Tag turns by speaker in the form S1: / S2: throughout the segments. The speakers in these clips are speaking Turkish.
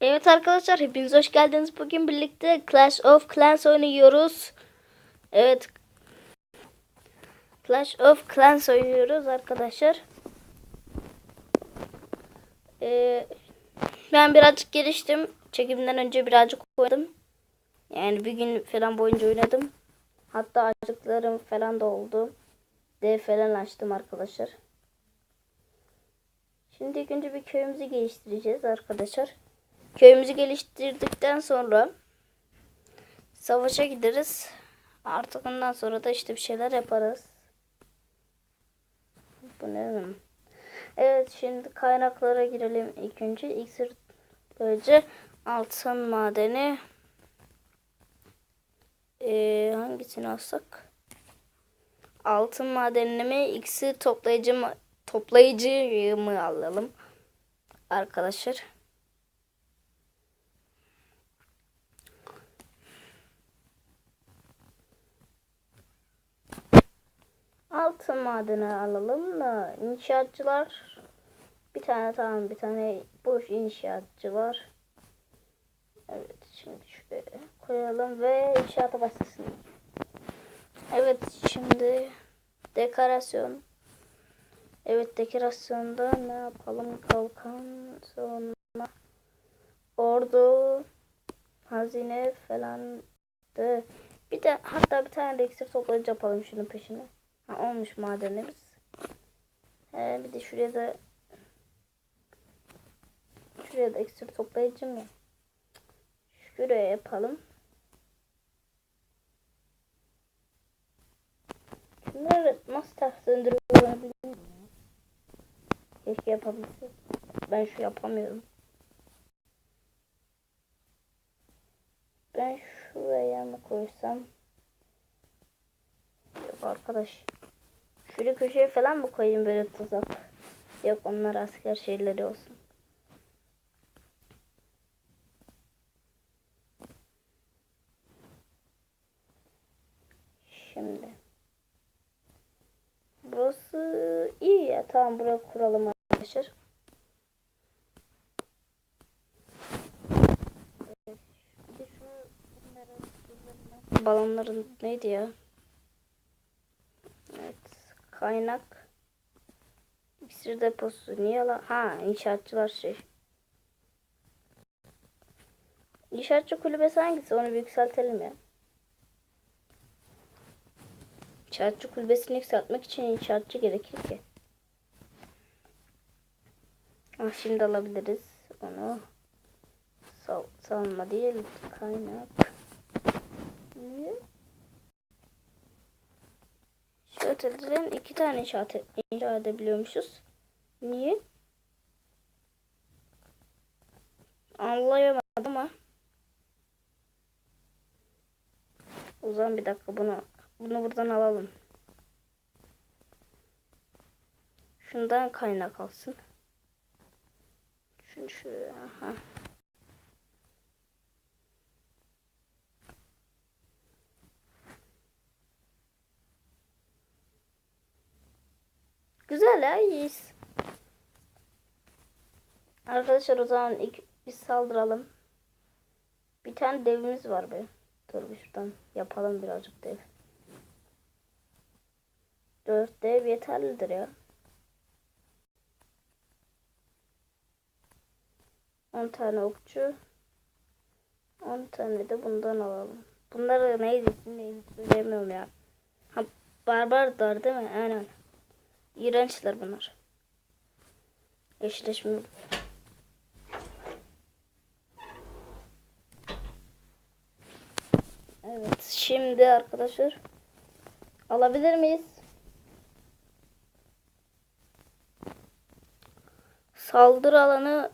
S1: Evet arkadaşlar hepiniz hoş geldiniz. Bugün birlikte Clash of Clans oynuyoruz. Evet. Clash of Clans oynuyoruz arkadaşlar. Ee, ben birazcık geliştim. Çekimden önce birazcık oynadım. Yani bir gün falan boyunca oynadım. Hatta açlıklarım falan da oldu. Dev falan açtım arkadaşlar. Şimdi ilk önce bir köyümüzü geliştireceğiz arkadaşlar. Köyümüzü geliştirdikten sonra savaşa gideriz. Artık ondan sonra da işte bir şeyler yaparız. Bu ne? Evet şimdi kaynaklara girelim ilk önce. İksir böylece altın madeni ee, hangisini alsak? Altın madenini mi? İksir toplayıcı mı? Toplayıcı mı alalım? Arkadaşlar. Altın madeni alalım da inşaatçılar bir tane tamam bir tane boş inşaatçı var. Evet şimdi şuraya koyalım ve inşaata başlasın. Evet şimdi dekorasyon. Evet dekorasyonda ne yapalım kalkan sonra ordu hazine falan da bir de hatta bir tane de iksir toplayıcı yapalım şunun peşine. Ha, olmuş madenimiz. He, bir de şuraya da şuraya da iksir toplayıcı mı? Şuraya yapalım. Şunları nasıl ters döndürüyorum bilmiyorum. Keşke yapabilsem. Ben şu yapamıyorum. Ben şuraya mı koysam? Yok arkadaş. Şuraya köşeye falan mı koyayım böyle tuzak? Yok onlar asker şeyleri olsun. Şimdi. Burası iyi ya. Tamam buraya kuralım arkadaşlar. Balonların neydi ya? Kaynak. İksir deposu. Niye la? Ha inşaatçılar şey. İnşaatçı kulübesi hangisi? Onu bir yükseltelim ya. İnşaatçı kulübesini yükseltmek için inşaatçı gerekir ki. Ah, şimdi alabiliriz onu. Sal salma değil kaynak. Niye? Öteden iki tane inşaat, inşa edebiliyormuşuz. Niye? Anlayamadım ama. O zaman bir dakika bunu bunu buradan alalım. Şundan kaynak alsın. Şunu şuraya. Aha. Güzel ya iyiyiz. Arkadaşlar o zaman ilk biz saldıralım. Bir tane devimiz var be. Dur bir şuradan yapalım birazcık dev. Dört dev yeterlidir ya. 10 tane okçu. 10 tane de bundan alalım. Bunları neydi neydi söyleyemiyorum ya. Ha barbarlar değil mi? Aynen. İğrençler bunlar. Eşleşme. Evet şimdi arkadaşlar alabilir miyiz? Saldırı alanı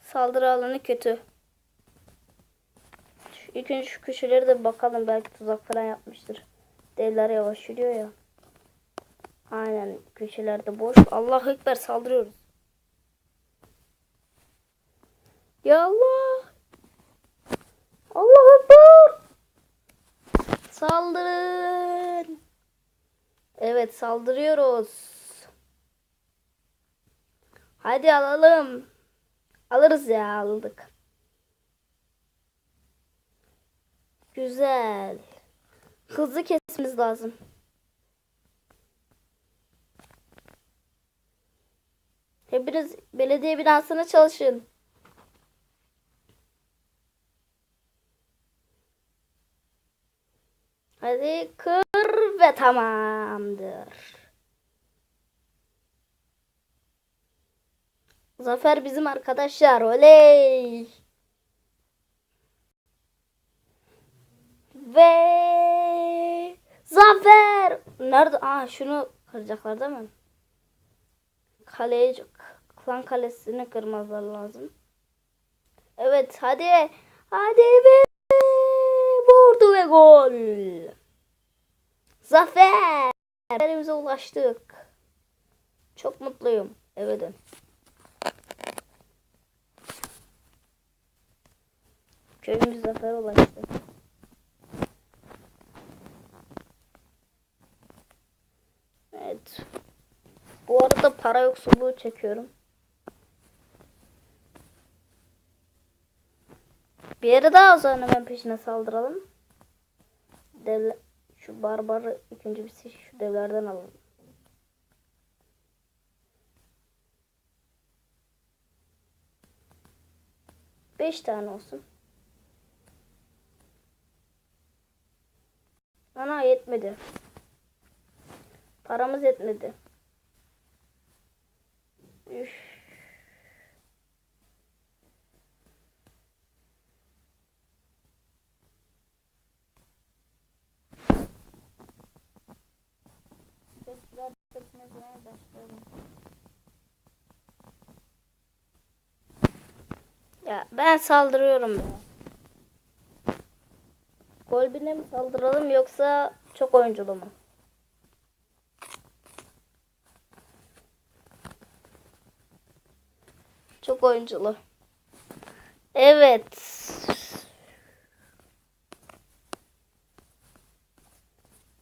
S1: saldırı alanı kötü. Şu, önce şu köşeleri de bakalım belki tuzak falan yapmıştır. Devler yavaş yürüyor ya. Aynen köşelerde boş. Allahu Ekber saldırıyoruz. Ya. Allah Ekber. Saldırın. Evet saldırıyoruz. Hadi alalım. Alırız ya aldık. Güzel. Hızlı kesmemiz lazım. Hepiniz belediye binasına çalışın. Hadi kır ve tamamdır. Zafer bizim arkadaşlar. Oley. Ve Zafer. Nerede? Aa şunu kıracaklar değil mi? Kaleye klan kalesini kırmazlar lazım. Evet hadi. Hadi vurdu gol. Zafer. Zaferimize ulaştık. Çok mutluyum. Eve dön. Köyümüz zafer ulaştı. Evet. Bu arada para yoksulluğu çekiyorum. Bir yere daha o hemen peşine saldıralım. Devle şu barbarı ikinci bir şu devlerden alalım. Beş tane olsun. Ana yetmedi. Paramız yetmedi. Üf. Ya ben saldırıyorum ya. Golbin'e mi saldıralım yoksa çok oyunculu mu? Çok oyunculu. Evet.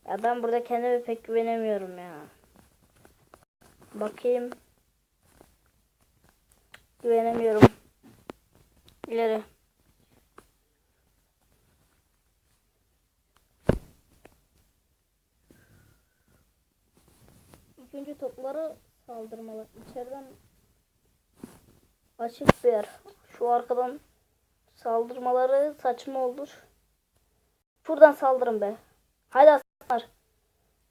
S1: Ya ben burada kendime pek güvenemiyorum ya. Bakayım. Güvenemiyorum. İleri. İlk önce topları saldırmalı. İçeriden açık bir yer. Şu arkadan saldırmaları saçma olur. Şuradan saldırın be. Haydi aslanlar.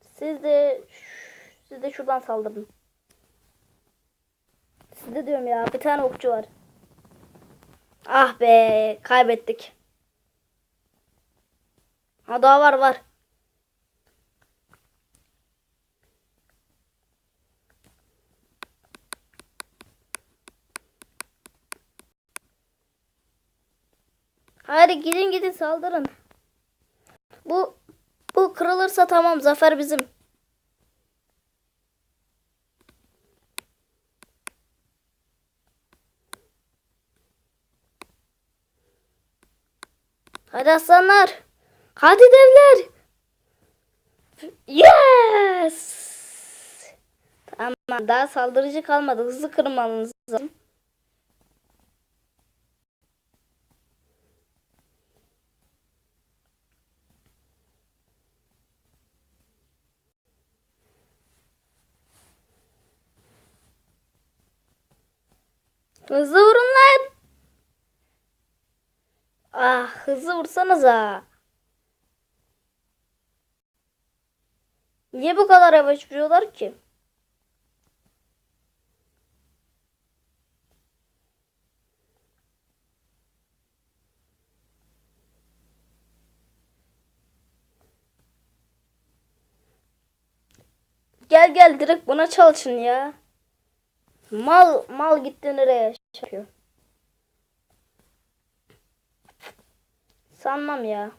S1: Siz de siz de şuradan saldırın. Siz de diyorum ya bir tane okçu var. Ah be kaybettik. Ha daha var var. Hadi gidin gidin saldırın. Bu bu kırılırsa tamam zafer bizim. Hadi. Hadi devler. Yes. Tamam daha saldırıcı kalmadı. Hızlı kırmanız lazım. Hızlı vurun lan. Ah hızlı vursanıza. Niye bu kadar yavaş vuruyorlar ki? Gel gel direkt buna çalışın ya. Mal mal gitti nereye yapıyor. Sanmam ya.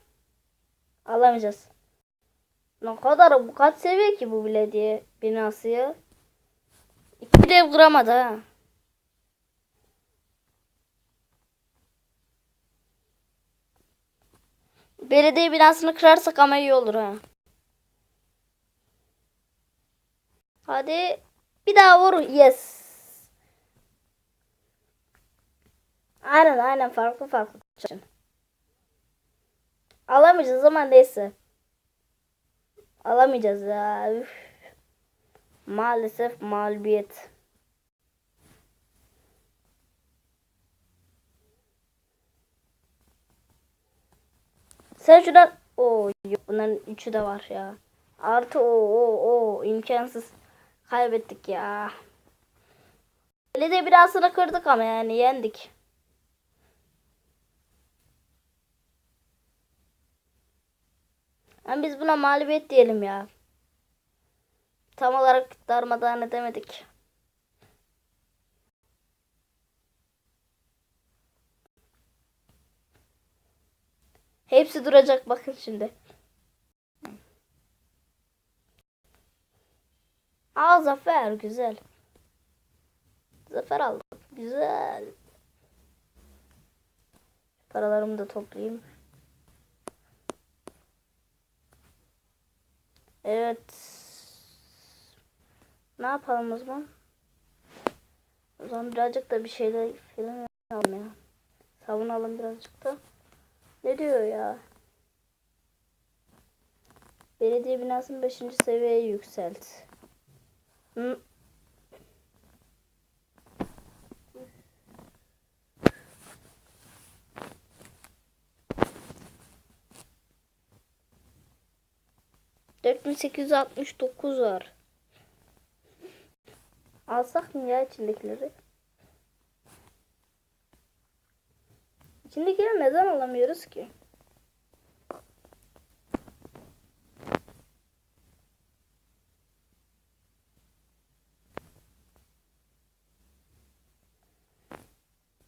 S1: Alamayacağız. Ne kadar bu kaç seviye ki bu belediye binası ya? İki dev kıramadı ha. Belediye binasını kırarsak ama iyi olur ha. Hadi bir daha vur. Yes. Aynen aynen farklı farklı. Alamayacağız ama neyse. Alamayacağız ya. Üf. Maalesef mağlubiyet. Sen şuradan... Oo yok bunların üçü de var ya. Artı o o o imkansız. Kaybettik ya. Belediye binasını kırdık ama yani yendik. Ama biz buna mağlubiyet diyelim ya. Tam olarak darmadağın edemedik. Hepsi duracak bakın şimdi. Aa zafer güzel. Zafer aldık. Güzel. Paralarımı da toplayayım. Evet. Ne yapalım o zaman? O zaman birazcık da bir şeyler falan yapalım ya. Savunalım birazcık da. Ne diyor ya? Belediye binasını 5. seviyeye yükselt. Hı. Dört bin sekiz yüz altmış dokuz var. Alsak mı ya içindekileri? İçindekileri neden alamıyoruz ki?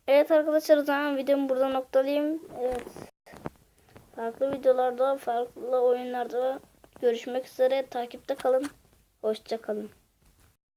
S1: Evet arkadaşlar o zaman videomu burada noktalayayım. Evet. Farklı videolarda, farklı oyunlarda görüşmek üzere. Takipte kalın. Hoşça kalın.